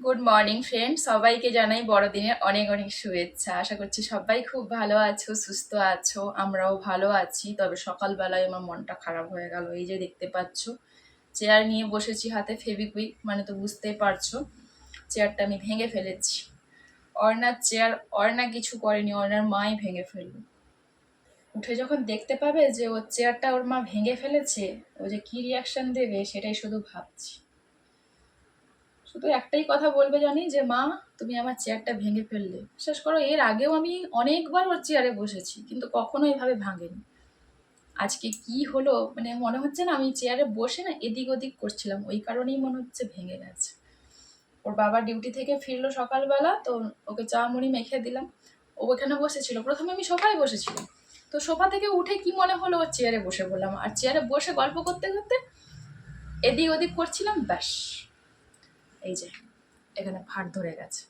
Good morning friend সবাইকে জানাই বড়দিনের অনেক অনেক শুভেচ্ছা। আশা করছি সবাই খুব ভালো আছো, সুস্থ আছো, আমরাও ভালো আছি। তবে সকালবেলায় আমার মনটা খারাপ হয়ে গেল। এই যে দেখতে পাচ্ছ চেয়ার নিয়ে বসেছি হাতে ফেবিকুইক মানে তো বুঝতেই পারছ চেয়ারটা আমি ভেঙে ফেলেছি। অর্ণার চেয়ার অর্ণা কিছু করেনি, অর্ণার মাই ভেঙে ফেলল। উঠে যখন দেখতে পাবে যে ওর চেয়ারটা ওর মা ভেঙে ফেলেছে, ও যে কী রিয়াকশন দেবে সেটাই শুধু ভাবছি। শুধু একটাই কথা বলবে জানি যে, মা, তুমি আমার চেয়ারটা ভেঙে ফেললে। বিশ্বাস করো, এর আগেও আমি অনেকবার ওর চেয়ারে বসেছি, কিন্তু কখনো এভাবে ভাঙেনি। আজকে কি হলো? মানে মনে হচ্ছে না আমি চেয়ারে বসে না এদিক ওদিক করছিলাম, ওই কারণেই মনে হচ্ছে ভেঙে গেছে। ওর বাবা ডিউটি থেকে ফিরলো সকালবেলা, তো ওকে চা মুড়ি মেখে দিলাম। ও ওখানে বসেছিল, প্রথমে আমি সোফায় বসেছিলাম। তো সোফা থেকে উঠে কি মনে হলো? ওর চেয়ারে বসে বললাম আর চেয়ারে বসে গল্প করতে করতে এদিক ওদিক করছিলাম, ব্যাস। এই যে, এখানে ফাট ধরে গেছে।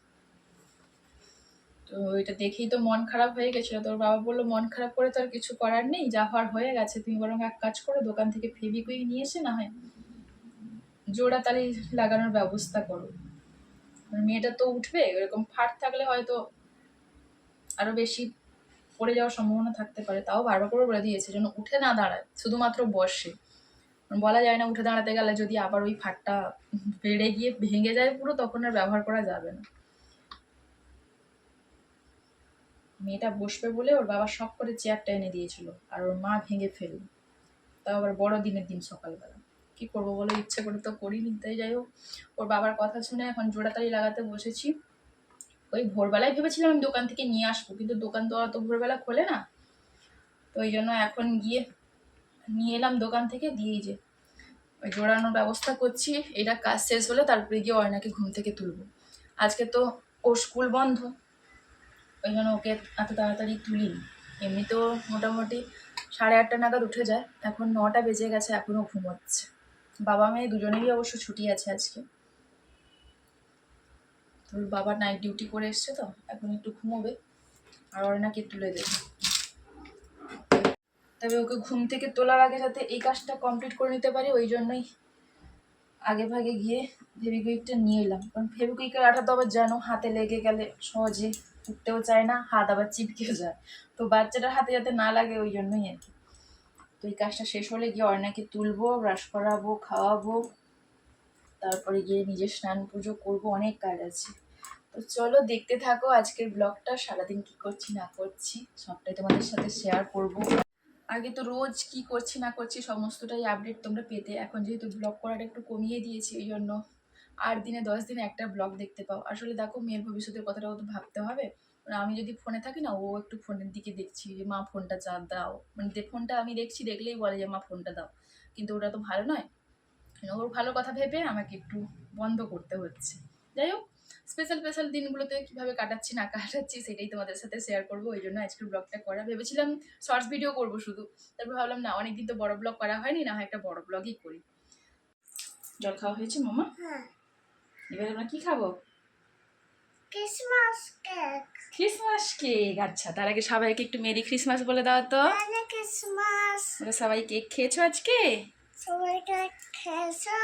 তো এটা দেখেই তো মন খারাপ হয়ে গেছিল। তোর বাবা বলল, মন খারাপ করে তো আর কিছু করার নেই, যা হওয়ার হয়ে গেছে। তুমি বরং এক কাজ করো, দোকান থেকে ফেবিকুইক নিয়ে এসে না হয় জোড়া তালি লাগানোর ব্যবস্থা করো। মানে মেয়েটা তো উঠবে, এরকম ফাট থাকলে হয়তো আরও বেশি পড়ে যাওয়ার সম্ভাবনা থাকতে পারে। তাও বারবার করে বলে দিয়েছে যেন উঠে না দাঁড়ায়, শুধুমাত্র বসে। বলা যায় না উঠে দাঁড়াতে গেলে যদি আবার ওই ফাটটা বেড়ে গিয়ে ভেঙে যায় পুরো, তখন আর ব্যবহার করা যাবে না। মেয়েটা বসবে বলে ওর বাবা শখ করে চেয়ারটা এনে দিয়েছিল আর ওর মা ভেঙে ফেলল। তাও আবার বড় দিনের দিন সকালবেলা। কি করব বলো? ইচ্ছে করে তো করিনি, তাই যাই হোক। ওর বাবার কথা শুনে এখন জোড়াতালি লাগাতে বসেছি। ওই ভোরবেলায় ভেবেছিলাম আমি দোকান থেকে নিয়ে আসব, কিন্তু দোকান তো অত ভোরবেলা খোলে না। তো ওই জন্য এখন গিয়ে নিয়ে এলাম দোকান থেকে দিয়েই যে ওই জোড়ানোর ব্যবস্থা করছি। এটা কাজ শেষ হলে তারপরে গিয়ে অয়নাকে ঘুম থেকে তুলবো। আজকে তো ওর স্কুল বন্ধ, ওই জন্য ওকে এত তাড়াতাড়ি তুলিনি। এমনিতেও মোটামুটি সাড়ে আটটা নাগাদ উঠে যায়, এখন নটা বেজে গেছে এখনও ঘুমোচ্ছে। বাবা মেয়ে দুজনেরই অবশ্য ছুটি আছে আজকে। তোর বাবা নাইট ডিউটি করে এসছে তো, এখন একটু ঘুমোবে, আর অয়নাকে তুলে দেবে। তবে ওকে ঘুম থেকে তোলার আগে যাতে এই কাজটা কমপ্লিট করে নিতে পারি, ওই জন্যই আগে ভাগে গিয়ে ফেবিকুইকটা নিয়ে এলাম। কারণ ফেবিকুইকের আঠা তো আবার জানো, হাতে লেগে গেলে সহজে উঠতেও চায় না, হাত আবার চিপকেও যায়। তো বাচ্চাটার হাতে যাতে না লাগে, ওই জন্যই আর কি। তো এই কাজটা শেষ হলে গিয়ে অর্ণাকে তুলবো ব্রাশ করাবো, খাওয়াবো, তারপরে গিয়ে নিজের স্নান পুজো করব, অনেক কাজ আছে। তো চলো দেখতে থাকো আজকের ব্লগটা সারাদিন কি করছি, না করছি, সবটাই তোমাদের সাথে শেয়ার করব। আগে তো রোজ কি করছি না করছি সমস্তটাই আপডেট তোমরা পেতে। এখন যেহেতু ব্লগ করাটা একটু কমিয়ে দিয়েছি ওই জন্য আট দিনে দশ দিনে একটা ব্লগ দেখতে পাও। আসলে দেখো, মেয়ের ভবিষ্যতের কথাটাও তো ভাবতে হবে। মানে আমি যদি ফোনে থাকি না, ও একটু ফোনের দিকে দেখছি যে, মা ফোনটা চা দাও। মানে ফোনটা আমি দেখছি, দেখলেই বলে যে, মা ফোনটা দাও। কিন্তু ওটা তো ভালো নয়। মানে ওর ভালো কথা ভেবে আমাকে একটু বন্ধ করতে হচ্ছে। যাই হোক স্পেশাল স্পেশাল দিনগুলোতে কীভাবে কাটাচ্ছি না কাটাচ্ছি সেটাই তোমাদের সাথে শেয়ার করব। ওই জন্য আজকের ব্লগটা করা। ভেবেছিলাম শর্টস ভিডিও করব শুধু। তারপর ভাবলাম না অনেকদিন তো বড় ব্লগ করা হয়নি না হয় একটা বড় ব্লগই করি। জল খাওয়া হয়েছে মামা? হ্যাঁ। এবার আমরা কি খাব? ক্রিসমাস কেক ক্রিসমাস কেক আচ্ছা তার আগে সবাইকে একটু মেরি ক্রিসমাস বলে দাও তো। মেরি ক্রিসমাস তোমরা সবাই কেক খেয়েছো আজকে? সবাই কেক খেয়েছো?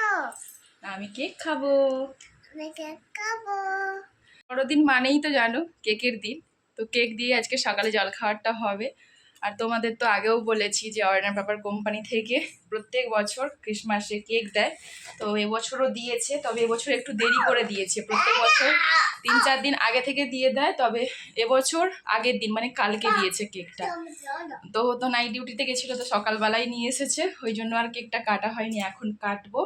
আমি কেক খাব আমি কেক খাব। বড়দিন মানেই তো জানো কেকের দিন। তো কেক দিয়ে আজকে সকালে জল খাওয়ারটা হবে। আর তোমাদের তো আগেও বলেছি যে অর্ণার ব্যাপার কোম্পানি থেকে প্রত্যেক বছর ক্রিসমাসে কেক দেয়। তো এবছরও দিয়েছে, তবে এবছর একটু দেরি করে দিয়েছে। প্রত্যেক বছর তিন চার দিন আগে থেকে দিয়ে দেয়, তবে এবছর আগের দিন মানে কালকে দিয়েছে কেকটা তো তো নাইট ডিউটিতে গেছিল, তো সকালবেলায় নিয়ে এসেছে। ওই জন্য আর কেকটা কাটা হয়নি, এখন কাটবো।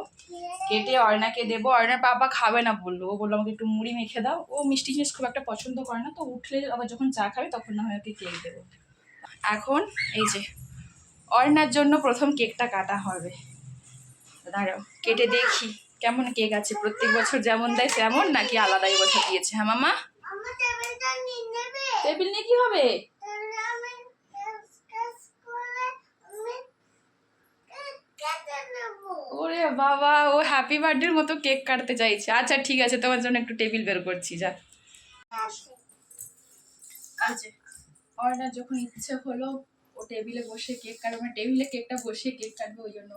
কেটে অর্ণাকে দেবো। অর্ণার বাবা খাবে না বলল। ও বলল, আমাকে একটু মুড়ি মেখে দাও। ও মিষ্টি জিনিস খুব একটা পছন্দ করে না, তো উঠলে আবার যখন চা খাবে, তখন না হয় ওকে কেক দেবো। এখন এই যে অর্ণার জন্য প্রথম কেকটা কাটা হবে। দাঁড়াও কেটে দেখি কেমন কেক আছে। প্রত্যেক বছর যেমন দেয় তেমন নাকি আলাদাই বছর দিয়েছে হ্যাঁ মামা? টেবিল নিয়ে কি হবে? ওরে বাবা ও হ্যাপি বার্থডের মতো কেক কাটতে চাইছে। আচ্ছা ঠিক আছে তোমার জন্য একটু টেবিল বের করছি যা। আচ্ছা। অর্ডার যখন ইচ্ছে হলো, ও টেবিলে বসে কেক কাটবে মানে টেবিলে কেকটা বসে কেক কাটবে, ওই জন্য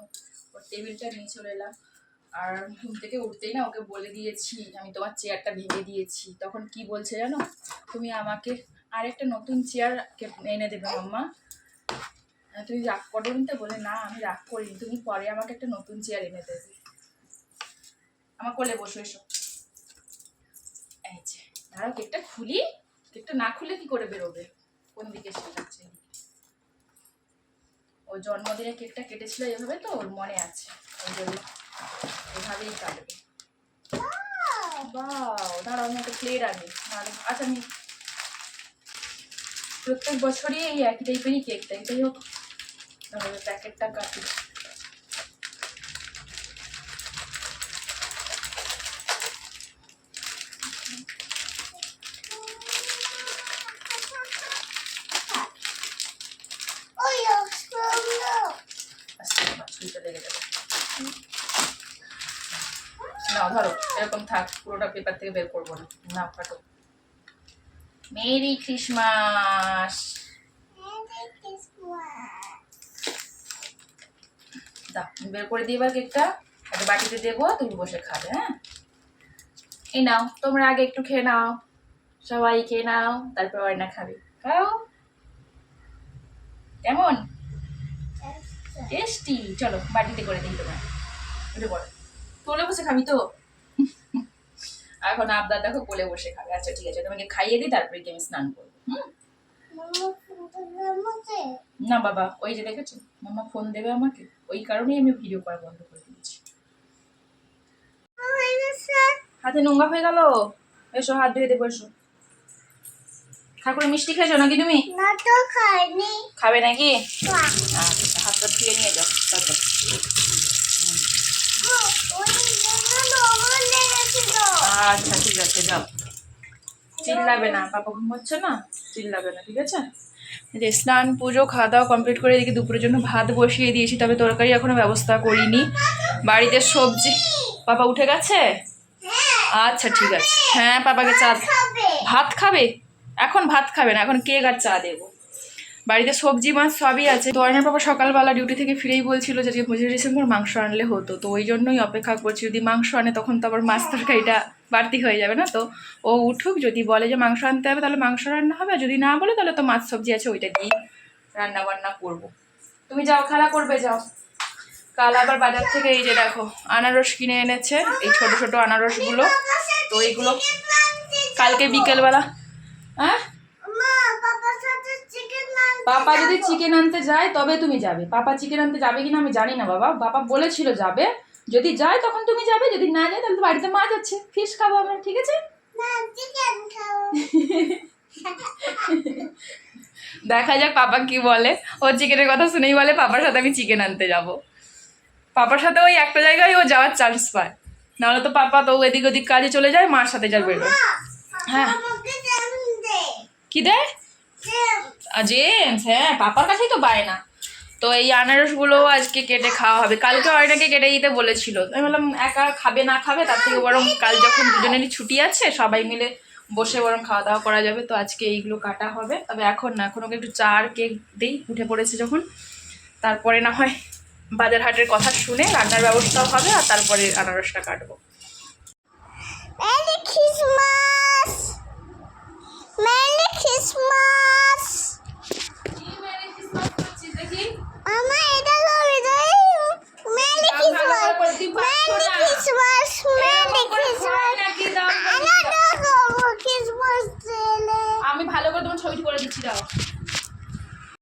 ওর টেবিলটা নিয়ে চলে এলাম। আর ঘুম থেকে উঠতেই না ওকে বলে দিয়েছি, আমি তোমার চেয়ারটা ভেঙে দিয়েছি। তখন কি বলছে জানো? তুমি আমাকে আরেকটা নতুন চেয়ার এনে দেবে মাম্মা। তুমি রাগ করোনি তো? বলে, না, আমি রাগ করিনি, তুমি পরে আমাকে একটা নতুন চেয়ার এনে দেবে। আমার কোলে বসে, এসো। এই যে, দাঁড়াও কেকটা খুলি। কেকটা না খুলে কি করে বেরোবে? কোন দিকে সাজাচ্ছে ও জন্মদিনে কেকটা কেটেছিল এভাবে তো, ওর মনে আছে। ওই জন্য এভাবেই কাটবে। বাও দাঁড়াও, আমি একটা প্লেট আনি। নাহলে আচ্ছা আমি প্রত্যেক বছরই এই একই টাইপেরই কেকটা এটাই হোক প্যাকেটটা কাটি Oh, you're strong. আস্তে আমার ছুরিটা লেগে যাবে নাও ধরো এরকম থাক পুরোটা পেপার থেকে বের করব না। না ফাটো মেরি ক্রিসমাস। বের করে এবার কেকটা। একটা বাটিতে দেবো তুমি বসে খাবে হ্যাঁ? এই নাও তোমরা আগে একটু খেয়ে নাও। সবাই খেয়ে নাও তারপর অয়না খাবে। খাও। কেমন? টেস্টি। চলো বাটিতে করে দিই তোমার উঠে পড়ো কোলে বসে খাবি তো? এখন আবদার দেখো কোলে বসে খাবে। আচ্ছা ঠিক আছে তোমাকে খাইয়ে দিই তারপরে কি আমি স্নান করব হুম? না বাবা ওই যে দেখেছ মামা ফোন দেবে আমাকে ওই কারণেই আমি ভিডিও করা বন্ধ করে দিয়েছি। হাতে নোংরা হয়ে গেল? এসো হাত ধুয়ে দেবো এসো ঠাকুরের মিষ্টি খেয়েছো নাকি তুমি? না তো খাইনি খাবে নাকি? না। আচ্ছা হাতটা ধুয়ে নিয়ে যাও তারপর। আচ্ছা ঠিক আছে যাও। চিল্লাবে না। পাপা ঘুমোচ্ছে না? চিল্লাবে না ঠিক আছে? যে স্নান পুজো খাওয়া দাওয়া কমপ্লিট করে এদিকে দুপুরের জন্য ভাত বসিয়ে দিয়েছি তবে তরকারি এখনও ব্যবস্থা করিনি। বাড়িতে সবজি পাপা উঠে গেছে? আচ্ছা ঠিক আছে। হ্যাঁ পাপাকে চা ভাত খাবে? এখন ভাত খাবে না এখন কেক আর চা দেবো। বাড়িতে সবজি, মাছ সবই আছে। তো অয়নার বাবা সকালবেলা ডিউটি থেকে ফিরেই বলছিল যে, আজকে পঁচিশে ডিসেম্বর মাংস আনলে হতো। তো ওই জন্যই অপেক্ষা করছি। যদি মাংস আনে, তখন তো আবার মাছ তরকারিটা বাড়তি হয়ে যাবে না? তো ও উঠুক, যদি বলে যে মাংস আনতে হবে, তাহলে মাংস রান্না হবে। যদি না বলে, তাহলে তো মাছ সবজি আছে, ওইটা দিয়ে রান্না বান্না করব। তুমি যাও, খেলা করবে, যাও। কাল আবার বাজার থেকে এই যে দেখো, আনারস কিনে এনেছে, এই ছোট ছোট আনারসগুলো। তো এইগুলো কালকে বিকেলবেলা হ্যাঁ মা পাপার সাথে চিকেন পাপা যদি চিকেন আনতে যায় তবে তুমি যাবে। পাপা চিকেন আনতে যাবে কিনা আমি জানি না বাবা। বাবা বলেছিল যাবে। যদি যায় তখন তুমি যাবে। যদি না যায় তাহলে তো বাড়িতে মাছ আছে ফিশ খাব আমরা ঠিক আছে? না চিকেন খাও দেখা যাক পাপা কি বলে। ও চিকেনের কথা শুনেই বলে পাপার সাথে আমি চিকেন আনতে যাব। পাপার সাথে ওই একটা জায়গায় ও যাওয়ার চান্স পায়। নাহলে তো পাপা তো এদিক ওদিক কাজে চলে যায় মার সাথে যাবে। হ্যাঁ। কি দেয় জেমস হ্যাঁ পাপার কাছেই তো পায় না তো এই আনারসগুলো আজকে কেটে খাওয়া হবে। কালকে অয়নাকে কেটে দিতে বলেছিল। আমি বললাম, একা খাবে, না খাবে, তার থেকে বরং কাল যখন দুজনেরই ছুটি আছে, সবাই মিলে বসে বরং খাওয়া দাওয়া করা যাবে। তো আজকে এইগুলো কাটা হবে। তবে এখন না, এখন ওকে একটু চা আর কেক দিই, উঠে পড়েছে যখন। তারপরে না হয় বাজার হাটের কথা শুনে রান্নার ব্যবস্থাও হবে আর তারপরে আনারসটা কাটবো। মেরি ক্রিসমাস মেরি ক্রিসমাস দেখি মামা এটা করে দাই merry Christmas merry Christmas merry Christmas আনা দাও ক্রিসমাস দিলে আমি ভালো করে তোমার ছবিটি করে দিচ্ছি দাও।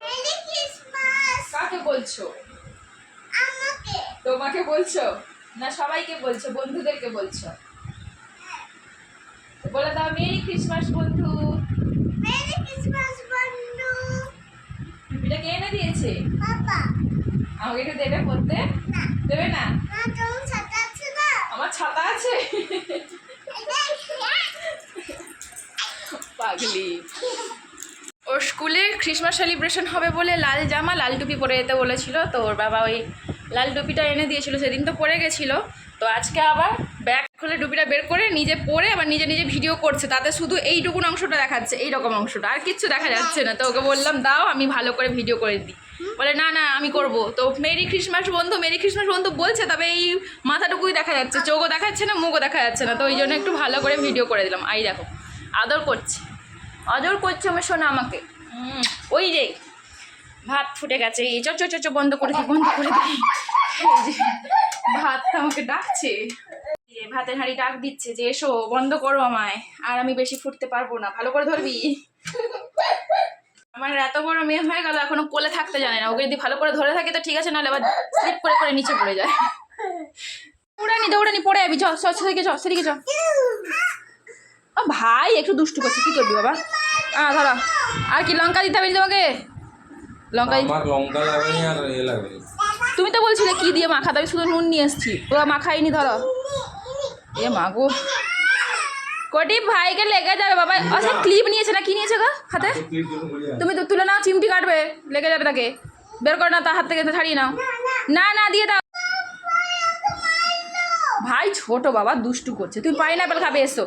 মেরি ক্রিসমাস কাকে বলছো? আমাকে। তোমাকে বলছো? না সবাইকে বলছো বন্ধুদেরকে বলছো। বলে দাও মেরি ক্রিসমাস বন্ধু। টুপিটা কে এনে দিয়েছে? আমাকে একটু দেবে পড়তে? দেবে না? আমার ছাতা আছে? পাগলি। ওর স্কুলে ক্রিসমাস সেলিব্রেশন হবে বলে লাল জামা লাল টুপি পরে যেতে বলেছিল। তো ওর বাবা ওই লাল টুপিটা এনে দিয়েছিল সেদিন তো পরে গেছিল। তো আজকে আবার ব্যাগ খুলে টুপিটা বের করে নিজে পরে আবার নিজে নিজে ভিডিও করছে। তাতে শুধু এইটুকুন অংশটা দেখাচ্ছে এইরকম অংশটা। আর কিচ্ছু দেখা যাচ্ছে না। তো ওকে বললাম দাও আমি ভালো করে ভিডিও করে দিই। বলে না না আমি করব। তো মেরি ক্রিসমাস বন্ধু মেরি ক্রিসমাস বন্ধু বলছে তবে এই মাথাটুকুই দেখা যাচ্ছে। চোখও দেখাচ্ছে না মুখও দেখা যাচ্ছে না। তো ওই জন্য একটু ভালো করে ভিডিও করে দিলাম। আই দেখো আদর করছে। আদর করছে আমার শোনা আমাকে। ওই যে ভাত ফুটে গেছে। এই চ চ চ, বন্ধ করে দিই বন্ধ করে দিই ভাত আমাকে ডাকছে। এ ভাতের হাঁড়ি ডাক দিচ্ছে যে এসো বন্ধ করো আমায়। আর আমি বেশি ফুটতে পারব না। ভালো করে ধরবি? আমার এত বড় মেয়ে হয়ে গেল এখনও কোলে থাকতে জানে না। ওকে যদি ভালো করে ধরে থাকে তো ঠিক আছে নাহলে আবার স্লিপ করে করে নিচে পড়ে যায়। দৌড়ানি দৌড়ানি পড়ে যাবি। চ চ সেদিকে চ সেদিকে চ। ও ভাই একটু দুষ্টু করছে। কি করবি বাবা? আ ধরো। আর কি লঙ্কা দিতে হবে তোমাকে? লঙ্কা আমার লঙ্কা লাগবে আর এ লাগবে তুমি তো বলছিলে কি দিয়ে মাখাতে আমি শুধু নুন নিয়ে এসছি। ও মাখাইনি ধরো। এ মাগো কটি ভাইকে লেগে যাবে বাবা? আচ্ছা ক্লিপ নিয়েছে না? কি নিয়েছে গো হাতে? তুমি তো তুলে নাও চিমটি কাটবে লেগে যাবে তাকে। বের করে না তার হাত থেকে ছাড়িয়ে নাও। না না দিয়ে দাও। ভাই ছোট বাবা দুষ্টু করছে। তুমি পাইনাপেল খাবে এসো।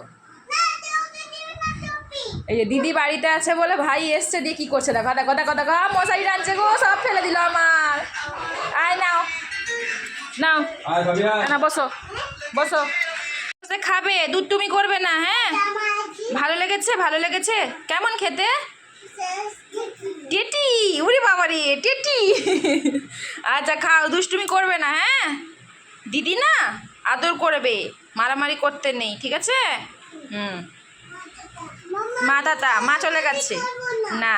এই যে দিদি বাড়িতে আছে বলে ভাই এসছে দিয়ে কি করছে? দেখো দেখো দেখো দেখো মশারি টানছে গো সব ফেলে দিল আমার। আয় নাও। নাও। না বসো। বসো। বসে খাবে দুধ তুমি করবে না হ্যাঁ? ভালো লেগেছে ভালো লেগেছে? কেমন খেতে? টেটি উরে বাবা রে টেটি। আচ্ছা খাও দুষ্টুমি করবে না হ্যাঁ? দিদি না আদর করবে মারামারি করতে নেই ঠিক আছে? হুম। মা দাদা মা চলে গেছে। না।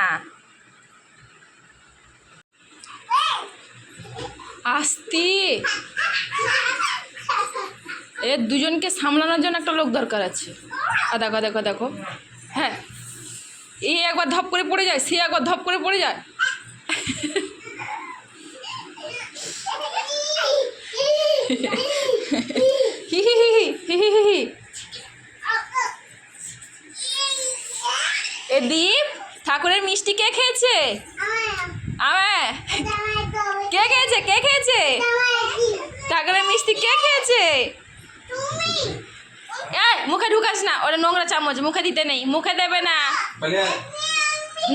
আস্তে। এ দুজনকে সামলানোর জন্য একটা লোক দরকার আছে। আ, দেখো দেখো দেখো। হ্যাঁ। এই একবার ধপ করে পড়ে যায়, সে একবার ধপ করে পড়ে যায়। হি হি হি হি হি হি হি দীপ, ঠাকুরের মিষ্টি কে খেয়েছে? আমায়। কে খেয়েছে? কে খেয়েছে? ঠাকুরের মিষ্টি কে খেয়েছে? এই মুখে ঢুকাস না ওটা নোংরা চামচ মুখে দিতে নেই মুখে দেবে না।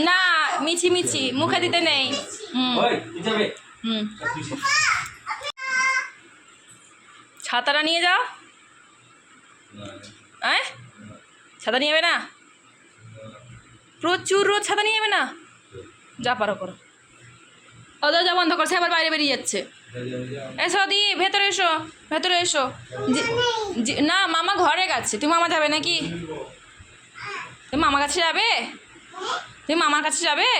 না মিছি মিছি মুখে দিতে নেই। হুম। ছাতাটা নিয়ে যাও। হ্যাঁ ছাতা নিয়ে যাবে না? প্রচুর রোদ ছাতা নিয়ে যাবে না? যা পারো করো। ও যা বন্ধ করছে আবার বাইরে বেরিয়ে যাচ্ছে। এসো দি, ভেতরে এসো ভেতরে এসো। না, মামা ঘরে গেছে। তুমি মামা যাবে নাকি? তুমি মামার কাছে যাবে? তুমি মামার কাছে যাবে?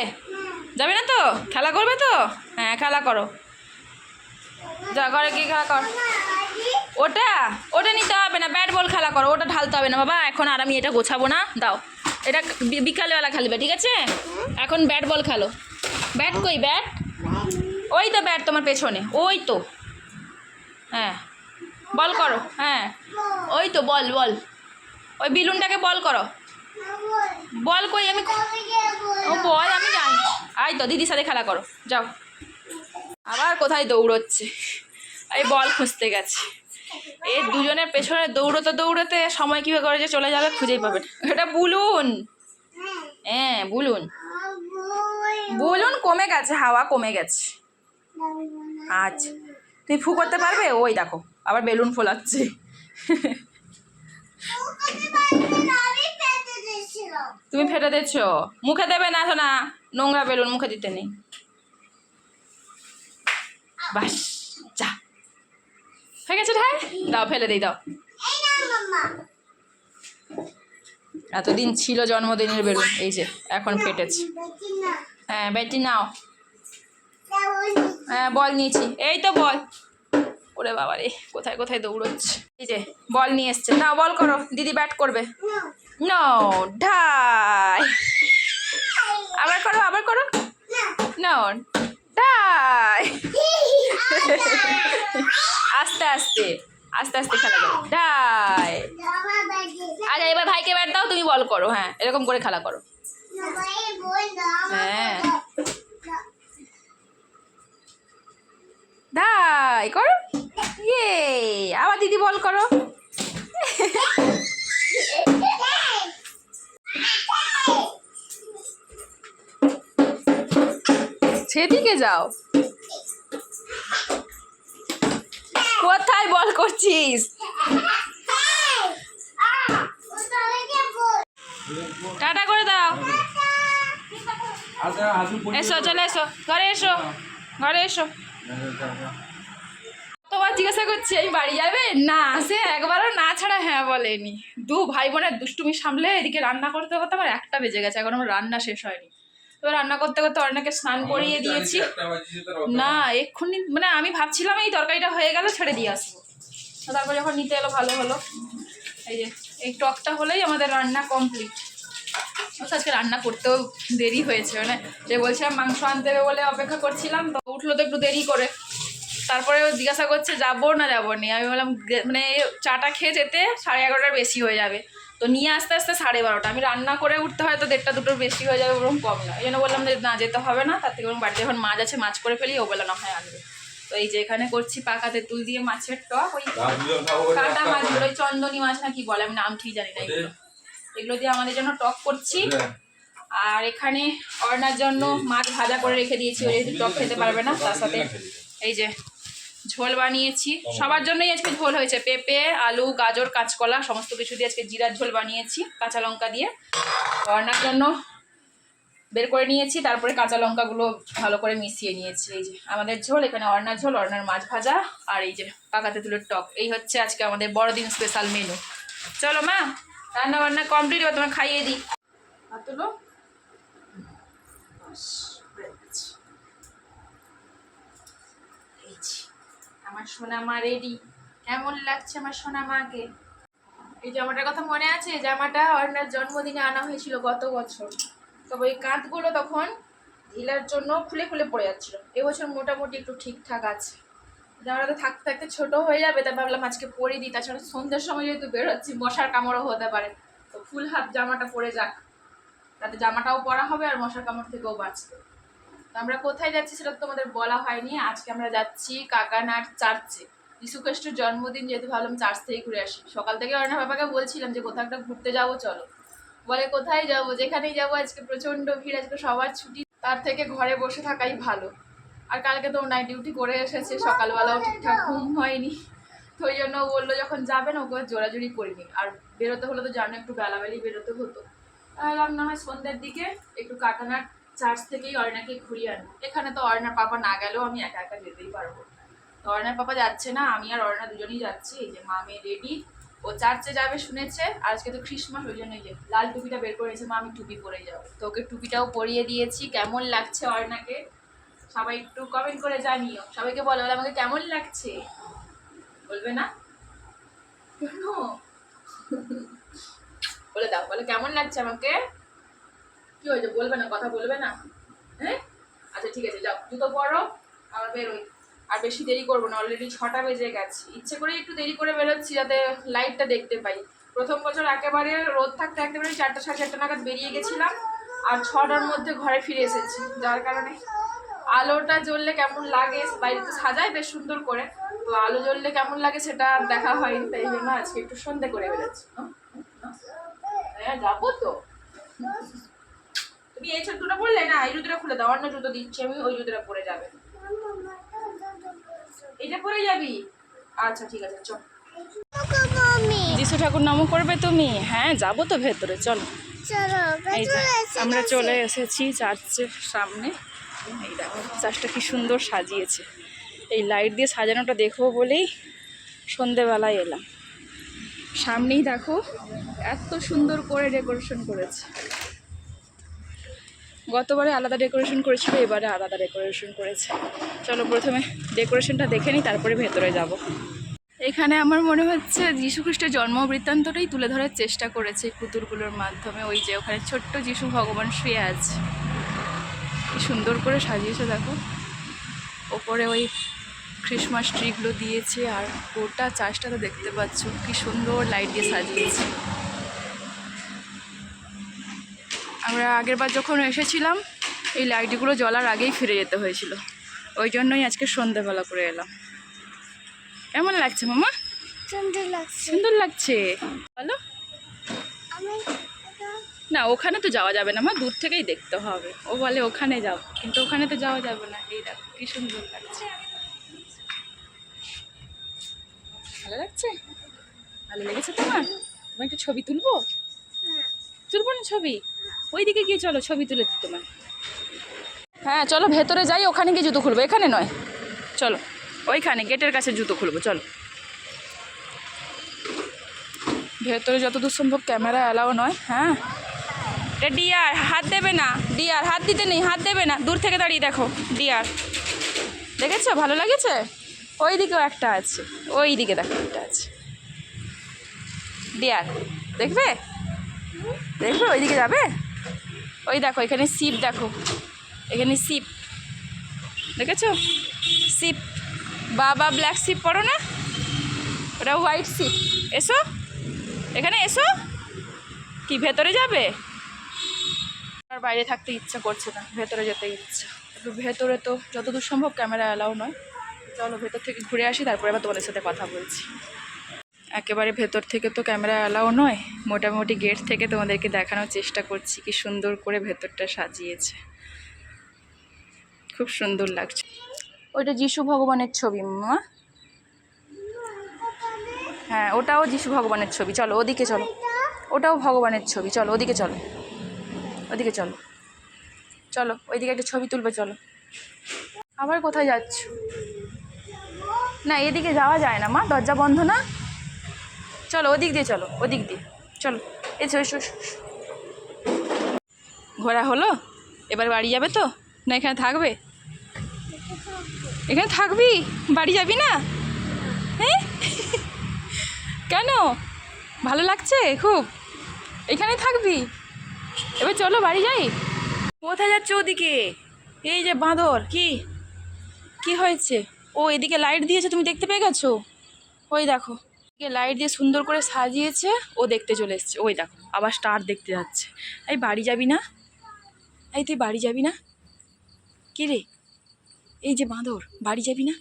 যাবে না তো? খেলা করবে তো? হ্যাঁ খেলা করো। যা, ঘরে গিয়ে খেলা কর। ওটা? ওটা নিতে হবে না, ব্যাট বল খেলা করো, ওটা ঢালতে হবে না, বাবা। এখন আর আমি এটা গোছাবো না। দাও। এটা বিকালবেলা খেলবে, ঠিক আছে? এখন ব্যাট বল খেলো। ব্যাট কই, ব্যাট? ওই তো ব্যাট তোমার পেছনে ওই তো। হ্যাঁ বল করো হ্যাঁ ওই তো বল বল। ওই বেলুনটাকে বল করো। বল কই আমি ও বল আমি জানি। আই তো দিদির সাথে খেলা করো যাও। আবার কোথায় দৌড়চ্ছে? এই বল খুঁজতে গেছে। এই দুজনের পেছনে দৌড়তে দৌড়তে সময় কীভাবে করে যে চলে যাবে খুঁজেই পাবে। এটা বুলুন। হ্যাঁ বুলুন। বুলুন কমে গেছে হাওয়া কমে গেছে। আচ্ছা তুমি ফু করতে পারবে? ওই দেখো, আবার বেলুন ফোলাচ্ছে। তুমি ফেটে দিচ্ছ মুখে দেবে না শোনা নোংরা বেলুন মুখে দিতে নেই। বাস, যা। হয়ে গেছে ঢাই দাও, ফেলে দিই, দাও। এতদিন ছিল জন্মদিনের বেলুন, এই যে, এখন ফেটেছে। হ্যাঁ বেটি নাও। হ্যাঁ বল নিয়েছি। এই তো বল। ওরে বাবা রে কোথায় কোথায় দৌড়চ্ছে? এই যে বল নিয়ে এসছে। নাও বল করো। দিদি ব্যাট করবে। নো ঢাই আবার করো আবার করো। নো ঢাই আস্তে আস্তে আস্তে আস্তে খেলা করো। ঢাই আচ্ছা এবার ভাইকে ব্যাট দাও তুমি বল করো। হ্যাঁ এরকম করে খেলা করো। হ্যাঁ। দাই করো। ইয়ে আবার দিদি বল করো। সেদিকে যাও। কোথায় বল করছিস? টাটা করে দাও। আচ্ছা, এসো চলে এসো। ঘরে এসো। ঘরে এসো। তোমার জিজ্ঞাসা করছি এই বাড়ি যাবে? না সে একবারও না ছাড়া হ্যাঁ বলেনি। দু ভাই বোনের দুষ্টুমি সামলে এদিকে রান্না করতে করতে আমার একটা বেজে গেছে এখন আমার রান্না শেষ হয়নি। এবার রান্না করতে করতে অনেকে স্নান করিয়ে দিয়েছি। না এক্ষুনি মানে আমি ভাবছিলাম এই তরকারিটা হয়ে গেল ছেড়ে দিয়ে আসব। তো তারপর যখন নিতে এলো ভালো হলো। এই যে এই টকটা হলেই আমাদের রান্না কমপ্লিট। আজকে রান্না করতেও দেরি হয়েছে মানে যে বলছিলাম মাংস আনতে হবে বলে অপেক্ষা করছিলাম তো উঠল তো একটু দেরি করে। তারপরে ও জিজ্ঞাসা করছে যাব না যাব নি? আমি বললাম মানে চাটা খেয়ে যেতে সাড়ে এগারোটার বেশি হয়ে যাবে। তো নিয়ে আসতে আসতে সাড়ে বারোটা। আমি রান্না করে উঠতে হয় তো দেড়টা দুটোর বেশি হয়ে যাবে ওরকম কম না এই জন্য বললাম যে না যেতে হবে না। তার থেকে ওরকম বাড়িতে যখন মাছ আছে মাছ করে ফেলি ও বলে না হয় আনবে। তো এই যে এখানে করছি পাকা তেঁতুল দিয়ে মাছের টক ওই কাটা মাছগুলো ওই চন্দনী মাছ না কি বলে আমি নাম ঠিক জানি না। এগুলো এগুলো দিয়ে আমাদের জন্য টক করছি। আর এখানে অর্ণার জন্য মাছ ভাজা করে রেখে দিয়েছি ওই টক খেতে পারবে না তার সাথে এই যে ঝোল বানিয়েছি। সবার জন্যই আজকে ঝোল হয়েছে পেঁপে আলু গাজর কাঁচকলা সমস্ত কিছু দিয়ে আজকে জিরার ঝোল বানিয়েছি কাঁচা লঙ্কা দিয়ে। অর্ণার জন্য বের করে নিয়েছি তারপরে কাঁচা লঙ্কাগুলো ভালো করে মিশিয়ে নিয়েছি। এই যে আমাদের ঝোল এখানে অর্ণার ঝোল অর্ণার মাছ ভাজা আর এই যে পাকা তেঁতুলের টক। এই হচ্ছে আজকে আমাদের বড়দিন স্পেশাল মেনু চলো মা। রান্না বান্না কমপ্লিট এবার তোমার খাইয়ে দিই। আর তুলো। আমার সোনা মা রেডি কেমন লাগছে আমার সোনা মাকে? এই জামাটার কথা মনে আছে জামাটা অর্ণার জন্মদিনে আনা হয়েছিল গত বছর। তবে ওই কাঁধগুলো তখন ঢিলার জন্য খুলে খুলে পড়ে যাচ্ছিল। এবছর মোটামুটি একটু ঠিকঠাক আছে। জামাটা থাকতে থাকতে ছোট হয়ে যাবে তাই ভাবলাম আজকে পরে দিই। তাছাড়া সন্ধ্যার সময় যেহেতু বেরোচ্ছি মশার কামড়ও হতে পারে। তো ফুল হাত জামাটা পরে যাক। তাতে জামাটাও পরা হবে আর মশার কামড় থেকেও বাঁচবে। তো আমরা কোথায় যাচ্ছি সেটা তো তোমাদের বলা হয়নি। আজকে আমরা যাচ্ছি কাকানার চার্চে। যীশুখ্রিস্টের জন্মদিন যেহেতু ভাবলাম চার্চ থেকে ঘুরে আসি। সকাল থেকে অর্ণা বাবাকে বলছিলাম যে কোথাও একটা ঘুরতে যাব, চলো। বলে কোথায় যাব? যেখানেই যাব, আজকে প্রচণ্ড ভিড়, আজকে সবার ছুটি। তার থেকে ঘরে বসে থাকাই ভালো। আর কালকে তো নাইট ডিউটি করে এসেছে, সকালবেলাও ঠিকঠাক ঘুম হয়নি। তো ওই জন্য বলল যখন যাবেন ওকে জোরাজুরি করিনি। আর বেরোতে হলে তো জানো, একটু বেলাবেলি বেরোতে হতো। তাহলে না হয় সন্ধ্যের দিকে একটু কাকানার চার্চ থেকেই অর্ণাকে ঘুরিয়ে আনব। এখানে তো অর্ণার পাপা না গেলেও আমি একা একা যেতেই পারব। তো অর্ণার পাপা যাচ্ছে না, আমি আর অর্ণা দুজনেই যাচ্ছি। এই যে মেয়ে রেডি ও চার্চে যাবে শুনেছে, আজকে তো খ্রিসমাস ওই জন্য যে লাল টুপিটা বের করেছে, মা আমি টুপি পরে যাব। তো ওকে টুপিটাও পরিয়ে দিয়েছি, কেমন লাগছে অর্ণাকে সবাই একটু কমেন্ট করে জানিও। সবাইকে বলো আমাকে কেমন লাগছে? বলবে না? কেন? বলে দাও, বলে কেমন লাগছে আমাকে? কি হয়েছে? বলবে না, কথা বলবে না? হ্যাঁ? আচ্ছা ঠিক আছে, যাও, জুতো পরো আমরা বেরোই। আর বেশি দেরি করব না অলরেডি ছটা বেজে গেছে। ইচ্ছে করে একটু দেরি করে বেরোচ্ছি যাতে লাইটটা দেখতে পাই। প্রথম বছর একেবারে রোদ থাকতে একেবারে চারটা, সাড়ে চারটা নাগাদ বেরিয়ে গেছিলাম, আর ছটার মধ্যে ঘরে ফিরে এসেছি, যার কারণে আলোটা জ্বললে কেমন লাগে? বাইরে তো সাজায় বেশ সুন্দর করে। তো আলো জ্বললে কেমন লাগে সেটা আর দেখা হয়নি তাই জন্য আজকে একটু সন্ধে করে বেরোচ্ছি? হ্যাঁ যাব তো। তুমি এই দুটো পরলে না এই জুতোটা খুলে দাও অন্য জুতো দিচ্ছি আমি ওই জুতোটা পরে যাবে। এটা পরে যাবি? আচ্ছা ঠিক আছে চল। যিশু ঠাকুর নাম করবে তুমি? হ্যাঁ যাব তো ভেতরে চলো। চলো আমরা চলে এসেছি চার্চের সামনে। এই দেখো চার্চটা কি সুন্দর সাজিয়েছে। এই লাইট দিয়ে সাজানোটা দেখব বলেই সন্ধেবেলায় এলাম। সামনেই দেখো এত সুন্দর করে ডেকোরেশন করেছে। গতবারে আলাদা ডেকোরেশন করেছিল, এবারে আলাদা ডেকোরেশন করেছে। চলো প্রথমে ডেকোরেশনটা দেখে নিই, তারপরে ভেতরে যাব। এখানে আমার মনে হচ্ছে যীশু খ্রিস্টের জন্ম বৃত্তান্তটাই তুলে ধরার চেষ্টা করেছে এই পুতুলগুলোর মাধ্যমে। ওই যে ওখানে ছোট্ট যীশু ভগবান শুয়ে আছে। সুন্দর করে সাজিয়েছে দেখো। ওপরে ওই ক্রিসমাস ট্রিগুলো দিয়েছে আর গোটা চাষটা তো দেখতে পাচ্ছ কি সুন্দর লাইট দিয়ে সাজিয়েছে। আমরা আগের বার যখন এসেছিলাম এই লাইটগুলো জ্বলার আগেই ফিরে যেতে হয়েছিল। ওই জন্যই আজকে সন্ধেবেলা করে এলাম। কেমন লাগছে মামা? সুন্দর লাগছে। সুন্দর লাগছে। বলো। আমি না, ওখানে তো যাওয়া যাবে না মা, দূর থেকেই দেখতে হবে। ও বলে, ওখানে যাও। কিন্তু ওখানে তো যাওয়া যাবে না। এই দেখো, কি সুন্দর লাগছে। ভালো লাগছে? ভালো লেগেছে তোমার? তোমার একটা ছবি তুলবো? তুলবো না ছবি? ওইদিকে গিয়ে চলো, ছবি তুলে দিই তোমার হ্যাঁ চলো, ভেতরে যাই, ওখানে গিয়ে জুতো খুলবো। এখানে নয়। চলো, ওইখানে, গেটের কাছে জুতো খুলবো, চলো। ভেতরে যতদূর সম্ভব ক্যামেরা অ্যালাও নয় হ্যাঁ? এটা ডিয়ার হাত দেবে না। ডিয়ার হাত দিতে নেই, হাত দেবে না। দূর থেকে দাঁড়িয়ে দেখো ডিয়ার দেখেছ? ভালো লাগেছে? ওই দিকেও একটা আছে। ওই দিকে দেখো, একটা আছে। ডিয়ার দেখবে? দেখবে? ওই দিকে যাবে? ওই দেখো, এখানে সিপ দেখো। এখানে সিপ দেখেছ? সিপ বাবা, ব্ল্যাক সিপ পড়ো না? ওটা হোয়াইট সিপ এসো। এখানে এসো। কি, ভেতরে যাবে? বাইরে থাকতে ইচ্ছা করছে না, ভেতরে যেতে ইচ্ছা। ভেতরে তো যতদূর সম্ভব ক্যামেরা অ্যালাউ নয়। চলো ভেতর থেকে ঘুরে আসি, তারপরে আবার তোমাদের সাথে কথা বলছি। একেবারে ভেতর থেকে তো ক্যামেরা অ্যালাউ নয়, মোটামুটি গেট থেকে তোমাদেরকে দেখানোর চেষ্টা করছি কি সুন্দর করে ভেতরটা সাজিয়েছে। খুব সুন্দর লাগছে। ওইটা যিশু ভগবানের ছবি, মা। হ্যাঁ ওটাও যিশু ভগবানের ছবি, চলো ওদিকে চলো। ওটাও ভগবানের ছবি, চলো ওদিকে চলো। ওদিকে চলো। চলো, ওইদিকে একটা ছবি তুলবে, চলো। আবার কোথায় যাচ্ছ? না, এদিকে যাওয়া যায় না মা, দরজা বন্ধ না? চলো, ওদিক দিয়ে চলো, ওদিক দিয়ে। চলো এসো এসো। ঘোরা হলো? এবার বাড়ি যাবে তো? না, এখানে থাকবে? এখানে থাকবি? বাড়ি যাবি না? হ্যাঁ? কেন? ভালো লাগছে? খুব। এখানে থাকবি? এবার চলো বাড়ি যাই? কোথায় যাচ্ছ ওদিকে? এই যে বাঁদর, কি? কি হয়েছে? ও এদিকে লাইট দিয়েছে, তুমি দেখতে পেয়ে গেছো? ওই দেখো। লাইট দিয়ে সুন্দর করে সাজিয়েছে, ও দেখতে চলে এসছে। ওই দেখো, আবার স্টার দেখতে যাচ্ছে। এই বাড়ি যাবি না? এই তুই বাড়ি যাবি না? কি রে? এই যে বাঁদর, বাড়ি যাবি না?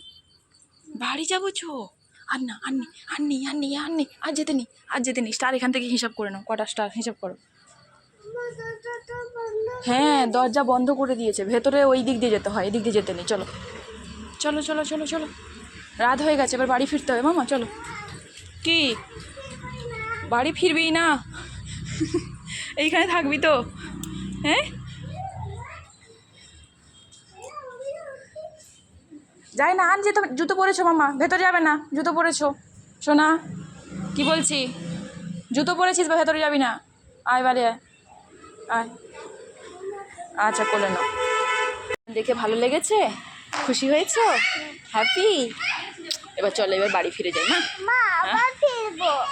বাড়ি যাব চো আর না আর নি আর নেই আর নেই আর নেই আর যেতে নেই, আর যেতে নেই। স্টার এখান থেকে হিসাব করে নাও, কটা স্টার হিসাব করো। হ্যাঁ দরজা বন্ধ করে দিয়েছে। ভেতরে ওই দিক দিয়ে যেতে হয়, এদিক দিয়ে যেতে নেই। চলো। চলো চলো চলো চলো। রাত হয়ে গেছে, এবার বাড়ি ফিরতে হবে মামা, চলো। কি? বাড়ি ফিরবি না? এইখানে থাকবি তো। হ্যাঁ? যাই না, আন যেতে জুতো পরেছো মামা। ভেতরে যাবে না, জুতো পরেছো। শোনা কি বলছি? জুতো পরেছিস বা ভেতরে যাবি না? আয়, বাড়ি আয়। আচ্ছা কোলে নাও। দেখে ভালো লেগেছে? খুশি হয়েছো? হ্যাপি এবার চলো এবার বাড়ি ফিরে যাই না?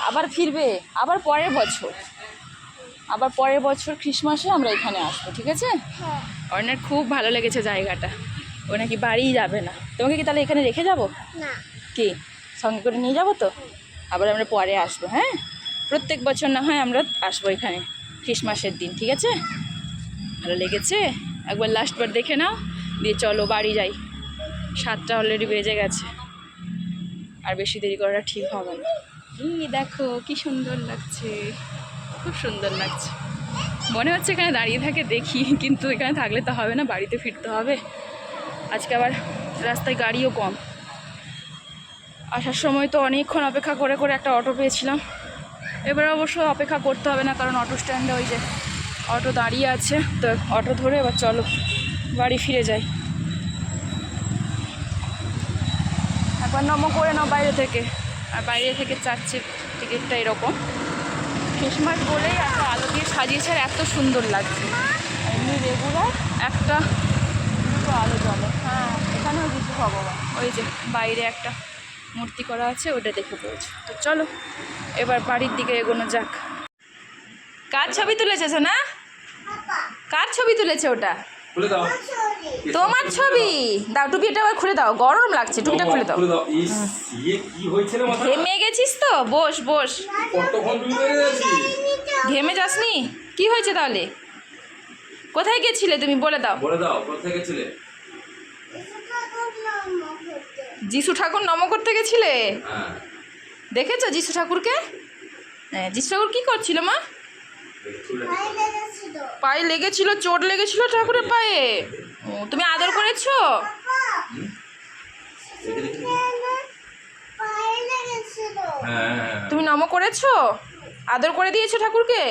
আবার ফিরবে। আবার পরের বছর। আবার পরের বছর খ্রিসমাসে আমরা এখানে আসব ঠিক আছে? হ্যাঁ। অর্ণের খুব ভালো লেগেছে জায়গাটা। ও নাকি বাড়িই যাবে না। তোমাকে কি তাহলে এখানে রেখে যাব? কি? সঙ্গে করে নিয়ে যাব তো? আবার আমরা পরে আসব হ্যাঁ? প্রত্যেক বছর না হয় আমরা আসব এখানে। খ্রিসমাসের দিন, ঠিক আছে? ভালো লেগেছে? একবার লাস্টবার দেখে নাও, দিয়ে চলো বাড়ি যাই। সাতটা অলরেডি বেজে গেছে। আর বেশি দেরি করাটা ঠিক হবে না। এই দেখো, কি সুন্দর লাগছে। খুব সুন্দর লাগছে। মনে হচ্ছে এখানে দাঁড়িয়ে থাকে, দেখি। কিন্তু এখানে থাকলে তো হবে না, বাড়িতে ফিরতে হবে। আজকে আবার রাস্তায় গাড়িও কম। আসার সময় তো অনেকক্ষণ অপেক্ষা করে করে একটা অটো পেয়েছিলাম। এবার অবশ্য অপেক্ষা করতে হবে না, কারণ অটো স্ট্যান্ডে ওই যে অটো দাঁড়িয়ে আছে। তো অটো ধরে এবার চলো, বাড়ি ফিরে যাই। একবার নমো করে নাও বাইরে থেকে। আর বাইরে থেকে চার্চের টিকিটটা এরকম। খ্রিসমাস বলেই এত আলো দিয়ে সাজিয়েছে আর এত সুন্দর লাগছে। এমনি রেগুলার একটা দুটো আলো জ্বলে। হ্যাঁ এখানেও কিছু ভগবান ওই যে বাইরে একটা মূর্তি করা আছে ওটা দেখে পড়েছে। তো চলো এবার বাড়ির দিকে এগোনো যাক। কার ছবি তুলেছে না? কার ছবি তুলেছে ওটা? তোমার ছবি? দাও টুপিটা আবার খুলে দাও গরম লাগছে টুপিটা খুলে দাও। ইয়ে ঘেমে গেছিস তো? বস বস। ঘেমে যাসনি? কি হয়েছে তাহলে? কোথায় গেছিলে তুমি? বলে দাও। বলে দাও কোথায় গেছিলে? যিশু ঠাকুর নম করতে গেছিলে? হ্যাঁ। দেখেছ যিশু ঠাকুরকে? হ্যাঁ যিশু ঠাকুর কী করছিল মা? পায়ে লেগেছিল চোট লেগেছিল ঠাকুরের পায়ে? ও তুমি আদর করেছ? হ্যাঁ। তুমি নম করেছ? আদর করে দিয়েছ ঠাকুরকে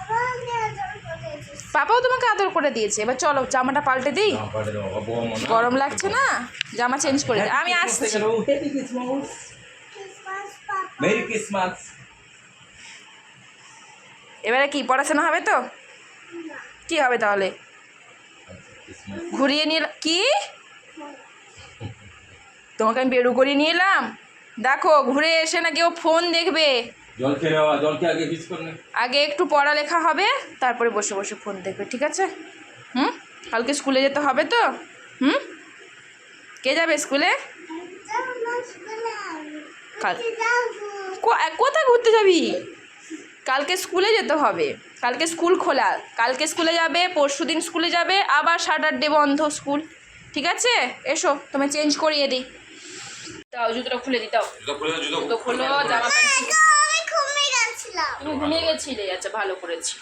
আবার আমি আদর করেছি পাপাও তোমাকে আদর করে দিয়েছে। এবার চলো জামাটা পাল্টে দিই। গরম লাগছে না? জামা চেঞ্জ করে দিই। আমি আসছি. এবারে কি পড়াশোনা হবে তো? কি হবে তাহলে? ঘুরিয়ে নিয়ে কি? তোমাকে আমি বেরু করিয়ে নিয়ে এলাম। দেখো ঘুরে এসে না কেউ ফোন দেখবে। জল খেয়ে নেওয়া আগে কিস করে নে। আগে একটু পড়ালেখা হবে তারপরে বসে বসে ফোন দেখবে ঠিক আছে? হুম? কালকে স্কুলে যেতে হবে তো? হুম? কে যাবে স্কুলে? কাল- কোথায় ঘুরতে যাবি? কালকে স্কুলে যেতে হবে। কালকে স্কুল খোলা। কালকে স্কুলে যাবে পরশু দিন স্কুলে যাবে আবার স্যাটারডে বন্ধ স্কুল। ঠিক আছে? এসো তুমি চেঞ্জ করিয়ে দিই। দাও জুতোটা খুলে দিই দাও। জুতো খুলে জামা প্যান্ট। গেছিলাম তুমি ঘুমিয়ে গেছিলে আচ্ছা ভালো করেছি।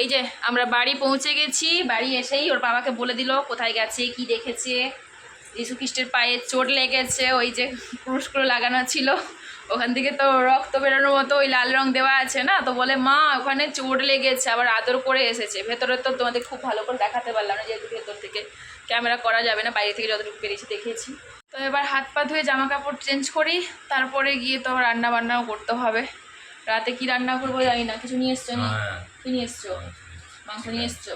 এই যে, আমরা বাড়ি পৌঁছে গেছি, বাড়ি এসেই ওর বাবাকে বলে দিল, কোথায় গেছে, কি দেখেছে যীশু খ্রিস্টের পায়ে চোট লেগেছে, ওই যে ক্রুশগুলো লাগানো ছিল, ওখান থেকে তো রক্ত বেরোনোর মতো ওই লাল রং দেওয়া আছে না, তো বলে, মা, ওখানে চোট লেগেছে, আবার আদর করে এসেছে। ভেতরে তো তোমাদের খুব ভালো করে দেখাতে পারলাম না, যেহেতু ভেতর থেকে ক্যামেরা করা যাবে না, বাইরে থেকে যতটুকু পেরেছি দেখেছি। তো এবার হাত পা ধুয়ে জামা কাপড় চেঞ্জ করি, তারপরে গিয়ে তো রান্না বান্নাও করতে হবে। রাতে কি রান্না করব জানি না কিছু নিয়ে এসছো নি? হ্যাঁ। কি নিয়ে এসছো? মাংস নিয়ে এসছো?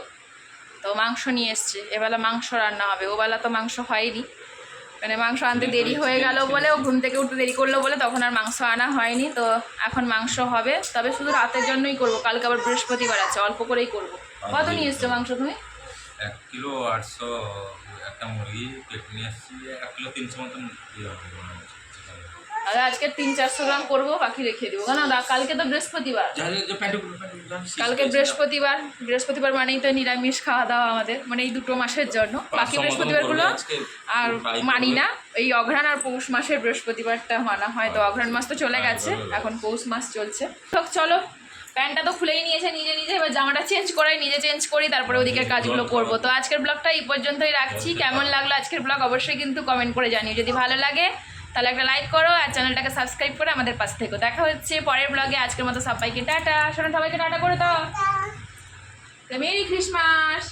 তো মাংস নিয়ে এসছে এবেলা মাংস রান্না হবে ওবেলা তো মাংস হয়নি। মানে মাংস আনতে দেরি হয়ে গেল বলে ও ঘুম থেকে উঠতে দেরি করল বলে তখন আর মাংস আনা হয়নি তো এখন মাংস হবে। তবে শুধু রাতের জন্যই করব কালকে আবার বৃহস্পতিবার আছে অল্প করেই করব। কত নিয়ে এসছো মাংস তুমি? এক কিলো আটশো একটা মুরগি কেটে নিয়ে আসছি এক কিলো তিনশো মতন আজকে তিন চারশো গ্রাম করব বাকি রেখে দেবো। কেন কালকে তো বৃহস্পতিবার। কালকে বৃহস্পতিবার। বৃহস্পতিবার মানেই তো নিরামিষ খাওয়া দাওয়া আমাদের মানে এই দুটো মাসের জন্য। বাকি বৃহস্পতিবারগুলো আর মানি না। এই অঘ্রাণ আর পৌষ মাসের বৃহস্পতিবারটা মানা হয় তো অঘ্রাণ মাস তো চলে হ্যাঁ, গেছে। এখন পৌষ মাস চলছে। তো চলো। প্যান্টটা তো খুলেই নিয়েছে নিজে নিজে এবার জামাটা চেঞ্জ করাই নিজে চেঞ্জ করি তারপরে ওদিকের কাজগুলো করব। তো আজকের ব্লগটা এই পর্যন্তই রাখছি। কেমন লাগল আজকের ব্লগ অবশ্যই কিন্তু কমেন্ট করে জানিও। যদি ভালো লাগে তাহলে একটা লাইক করো আর চ্যানেলটাকে সাবস্ক্রাইব করে আমাদের পাশে থেকো। দেখা হচ্ছে পরের ব্লগে আজকের মতো সবাইকে টাটা। শোনো সবাইকে টাটা করে দাও। Mary Christmas